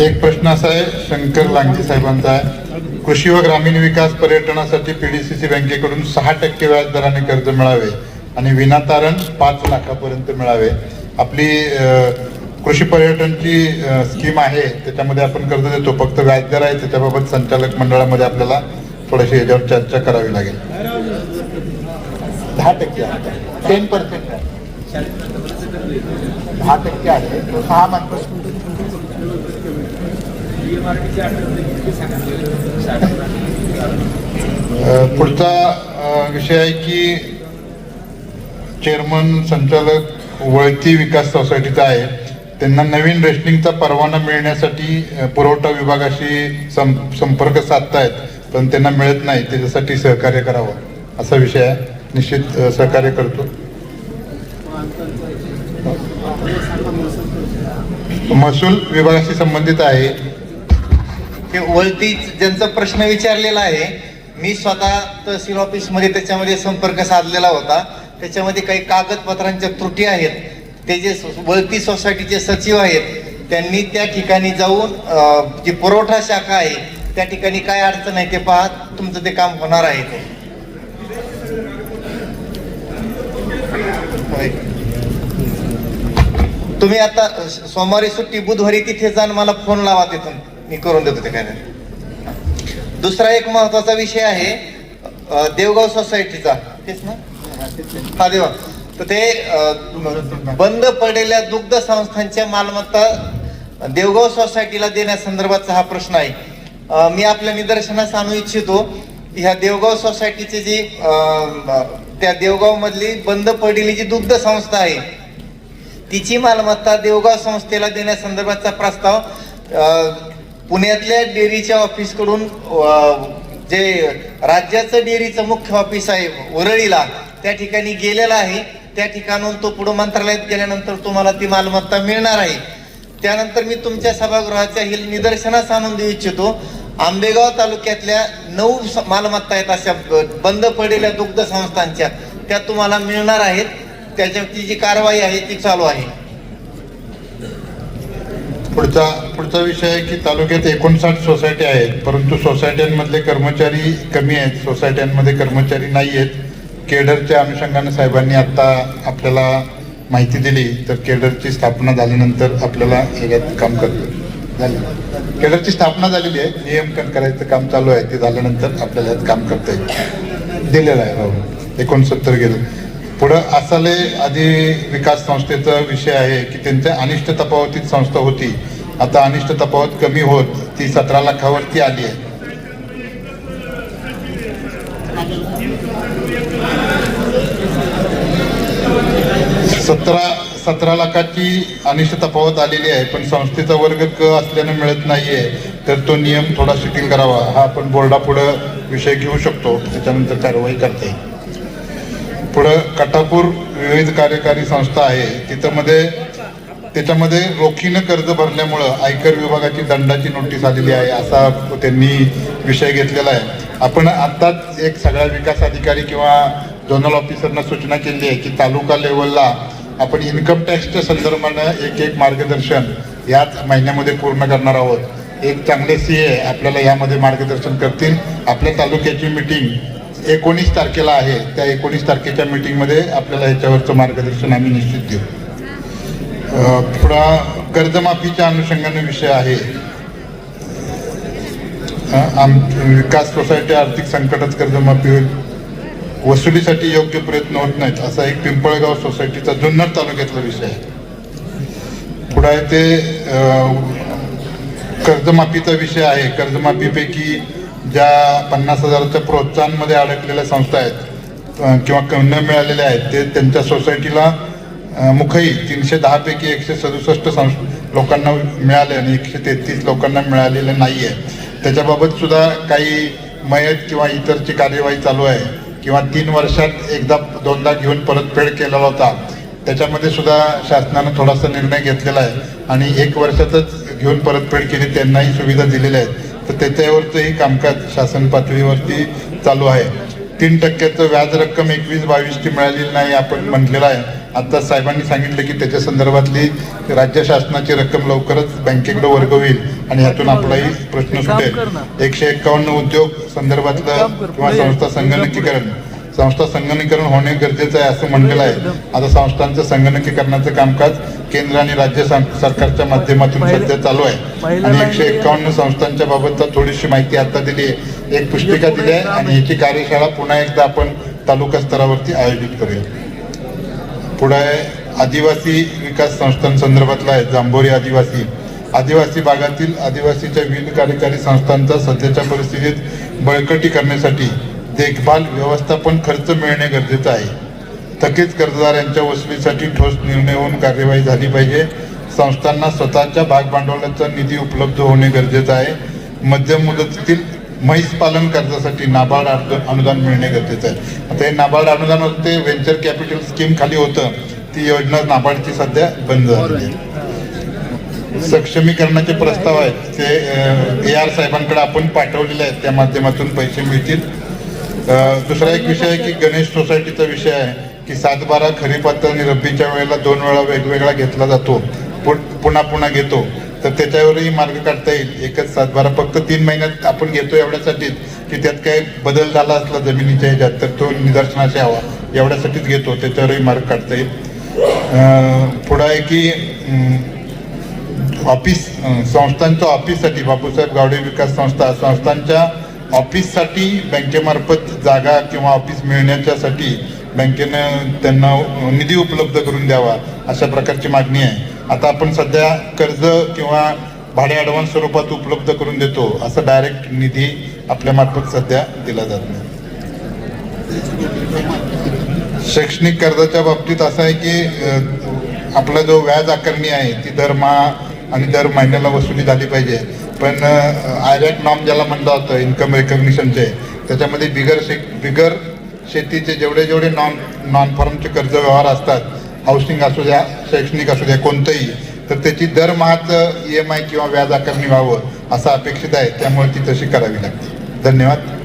एक प्रश्न असा आहे शंकर लांगजी साहेबांचा आहे. कृषी व ग्रामीण विकास पर्यटनासाठी पीडीसीसी बँकेकडून सहा टक्के व्याज दराने कर्ज मिळावे आणि विनातारण पाच लाखापर्यंत मिळावे. आपली कृषी पर्यटनची स्कीम आहे त्याच्यामध्ये आपण कर्ज देतो. फक्त व्याजदर आहे त्याच्याबाबत संचालक मंडळामध्ये आपल्याला थोडीशी याच्यावर चर्चा करावी लागेल. दहा टक्के टेन पर्सेंट दहा टक्के आहे. सहा म्हणतो पुढचा विषय आहे की चेअरमन संचालक वळती विकास सोसायटीचा आहे. त्यांना नवीन रेशनिंगचा परवाना मिळण्यासाठी पुरवठा विभागाशी सं संपर्क साधतायत पण त्यांना मिळत नाही. त्याच्यासाठी सहकार्य करावं असा विषय आहे. निश्चित सहकार्य करतो. महसूल विभागाशी संबंधित आहे. ते वळती ज्यांचा प्रश्न विचारलेला आहे मी स्वतः तहसील ऑफिसमध्ये त्याच्यामध्ये संपर्क साधलेला होता. त्याच्यामध्ये काही कागदपत्रांच्या त्रुटी आहेत. ते जे वळती सोसायटीचे सचिव आहेत त्यांनी त्या ठिकाणी जाऊन जी पुरवठा शाखा आहे त्या ठिकाणी काय अडचण आहे ते पाहत तुमचं ते काम होणार आहे ते तुम्ही आता सोमवारी सुट्टी बुधवारी तिथे जाऊन मला फोन लावा तिथून. मी करून देतो ते काय नाही. दुसरा एक महत्त्वाचा विषय आहे देवगाव सोसायटीचा तेच ना? हा देवा. तर ते बंद पडलेल्या दुग्ध संस्थांच्या मालमत्ता देवगाव सोसायटीला देण्यासंदर्भाचा हा प्रश्न आहे. मी आपल्या निदर्शनास आणू इच्छितो ह्या देवगाव सोसायटीची जी त्या देवगाव मधली बंद पडलेली जी दुग्ध संस्था आहे तिची मालमत्ता देवगाव संस्थेला देण्यासंदर्भाचा प्रस्ताव पुण्यातल्या डेअरीच्या ऑफिसकडून जे राज्याचं डेअरीचं मुख्य ऑफिस आहे उरळीला त्या ठिकाणी गेलेला आहे. त्या ठिकाणून तो पुढं मंत्रालयात गेल्यानंतर तुम्हाला ती मालमत्ता मिळणार आहे. त्यानंतर मी तुमच्या सभागृहाच्या ही निदर्शनास आणून देऊ इच्छितो. आंबेगाव तालुक्यातल्या नऊ स- मालमत्ता आहेत अशा बंद पडलेल्या दुग्ध संस्थांच्या. त्या तुम्हाला मिळणार आहेत. त्याच्यावरची जी कारवाई आहे ती चालू आहे. पुढचा पुढचा विषय आहे की तालुक्यात एकोणसाठ सोसायटी आहेत परंतु सोसायट्यांमधले कर्मचारी कमी आहेत सोसायट्यांमध्ये कर्मचारी नाही आहेत. केडरच्या अनुषंगाने साहेबांनी आत्ता आपल्याला माहिती दिली तर केडरची स्थापना झाल्यानंतर आपल्याला याच्यात काम करतो. झालं. केडरची स्थापना झालेली आहे नियमकन करायचं काम चालू आहे ते झाल्यानंतर आपल्याला यात काम करता येईल. दिलेलं आहे हो. एकोणसत्तर गेलं. पुढं असाले आधी विकास संस्थेचा विषय आहे की त्यांच्या अनिष्ट तपावतीत संस्था होती. आता अनिष्ट तफावत कमी होत ती सतरा लाखावरती आली आहे. सतरा सतरा लाखाची अनिष्ट तफावत आलेली आहे पण संस्थेचा वर्ग क असल्यानं मिळत नाहीये. तर तो नियम थोडा शिथिल करावा. हा आपण बोर्डापुढं विषय घेऊ शकतो. त्याच्यानंतर कारवाई करता येईल. पुढं कटापूर विविध कार्यकारी संस्था आहे. तिथं मध्ये त्याच्यामध्ये रोखीनं कर्ज भरल्यामुळं आयकर विभागाची दंडाची नोटीस आलेली आहे असा त्यांनी विषय घेतलेला आहे. आपण आत्ताच एक सगळ्या विकास अधिकारी किंवा झोनल ऑफिसरना सूचना केली आहे की तालुका लेवलला आपण इन्कम टॅक्सच्या संदर्भानं एक एक मार्गदर्शन याच महिन्यामध्ये पूर्ण करणार आहोत. एक चांगले सी ए आपल्याला यामध्ये मार्गदर्शन करतील. आपल्या तालुक्याची मिटिंग एकोणीस तारखेला आहे. त्या एकोणीस तारखेच्या मीटिंगमध्ये आपल्याला याच्यावरचं मार्गदर्शन आम्ही निश्चित देऊ. थोडा पुढा कर्जमाफीच्या अनुषंगाने विषय आहे. आम विकास सोसायटी आर्थिक संकटात कर्जमाफी होईल. वसुलीसाठी योग्य प्रयत्न होत नाहीत असा एक पिंपळगाव सोसायटीचा जुन्नर तालुक्यातला विषय आहे. पुढे आहे ते कर्जमाफीचा विषय आहे. कर्जमाफीपैकी ज्या पन्नास हजाराच्या प्रोत्साहनमध्ये अडकलेल्या संस्था आहेत किंवा न मिळालेल्या आहेत ते त्यांच्या सोसायटीला मुखही तीनशे दहापैकी एकशे सदुसष्ट संस लोकांना मिळाले आणि एकशे तेहतीस लोकांना मिळालेलं नाही आहे त्याच्याबाबतसुद्धा काही मयत किंवा इतरची कार्यवाही चालू आहे. किंवा तीन वर्षात एकदा दोनदा घेऊन परतफेड केलेला होता. त्याच्यामध्ये सुद्धा शासनानं थोडासा निर्णय घेतलेला आहे. आणि एक वर्षातच घेऊन परतफेड केली त्यांनाही सुविधा दिलेल्या आहेत. तर त्याच्यावरचंही कामकाज शासन पातळीवरती चालू आहे. तीन टक्क्याचं व्याज रक्कम एकवीस बावीसची मिळालेली नाही आपण म्हटलेलं आहे. आता साहेबांनी सांगितलं की त्याच्या संदर्भातली राज्य शासनाची रक्कम लवकरच बँकेकडे वर्ग होईल आणि यातून आपलाही प्रश्न सुटेल. एकशे एक्कावन्न उद्योग संदर्भातलं किंवा संस्था संगणकीकरण संस्था संगणकीकरण होणे गरजेचं आहे असं म्हणलेलं आहे. आता संस्थांचं संगणकीकरणाचं कामकाज केंद्र आणि राज्य सरकारच्या माध्यमातून सध्या चालू आहे. आणि एकशे एक्कावन्न संस्थांच्या बाबतचा थोडीशी माहिती आता दिली आहे. एक पुस्तिका दिली आहे आणि याची कार्यशाळा पुन्हा एकदा आपण तालुका स्तरावरती आयोजित करूया. पुढे आदिवासी विकास संस्थांसंदर्भातला आहे जांभोरी आदिवासी. आदिवासी भागातील आदिवासीच्या विविध कार्यकारी संस्थांचा सध्याच्या परिस्थितीत बळकटी करण्यासाठी देखभाल व्यवस्थापन खर्च मिळणे गरजेचं आहे. थकीत कर्जदार यांच्या वसुलीसाठी ठोस निर्णय होऊन कार्यवाही झाली पाहिजे. संस्थांना स्वतःच्या भागभांडवलाचा निधी उपलब्ध होणे गरजेचं आहे. मध्यम मुदतीतील म्हैस पालन कर्जासाठी नाबार्ड अनुदान मिळणे गरजेचं आहे. आता हे नाबार्ड अनुदान होते ते व्हेंचर कॅपिटल स्कीम खाली होतं. ती योजना नाबार्डची सध्या बंद झाली आहे. सक्षमीकरणाचे प्रस्ताव आहेत. ते ए आर साहेबांकडे आपण पाठवलेले आहेत. त्या माध्यमातून पैसे मिळतील. दुसरा एक विषय आहे की गणेश सोसायटीचा विषय आहे की सात बारा खरीपात आणि रब्बीच्या वेळेला दोन वेळा वेगवेगळा घेतला जातो पु- पुन्हा पुन्हा घेतो. तर त्याच्यावरही मार्ग काढता येईल. एकच सातबारा फक्त तीन महिन्यात आपण घेतो एवढ्यासाठीच की त्यात काही बदल झाला असला जमिनीच्या ह्याच्यात तर तो निदर्शनाशी यावा. एवढ्यासाठीच घेतो. त्याच्यावरही मार्ग काढता येईल. पुढं आहे की ऑफिस संस्थांच्या ऑफिससाठी बापूसाहेब गावडे विकास संस्था संस्थांच्या ऑफिससाठी बँकेमार्फत जागा किंवा ऑफिस मिळण्याच्यासाठी बँकेनं त्यांना निधी उपलब्ध करून द्यावा अशा प्रकारची मागणी आहे. आता आपण सध्या कर्ज किंवा भाडे ॲडव्हान्स स्वरूपात उपलब्ध करून देतो असं डायरेक्ट निधी आपल्या मार्फत सध्या दिला जात नाही. शैक्षणिक कर्जाच्या बाबतीत असं आहे की आपला जो व्याज आकारणी आहे ती दरमहा आणि दर महिन्याला वसुली झाली पाहिजे. पण आयरॅक नॉम ज्याला म्हणलं होतं इन्कम रेकग्निशनचे त्याच्यामध्ये बिगर शे बिगर शेतीचे जेवढे जेवढे नॉन नॉन फॉर्मचे कर्ज व्यवहार असतात हाऊसिंग असू द्या शैक्षणिक असू द्या कोणतंही तर त्याची दरमहाचं ई एम आय किंवा व्याज आकारणी व्हावं असं अपेक्षित आहे. त्यामुळे ती तशी करावी लागते. धन्यवाद.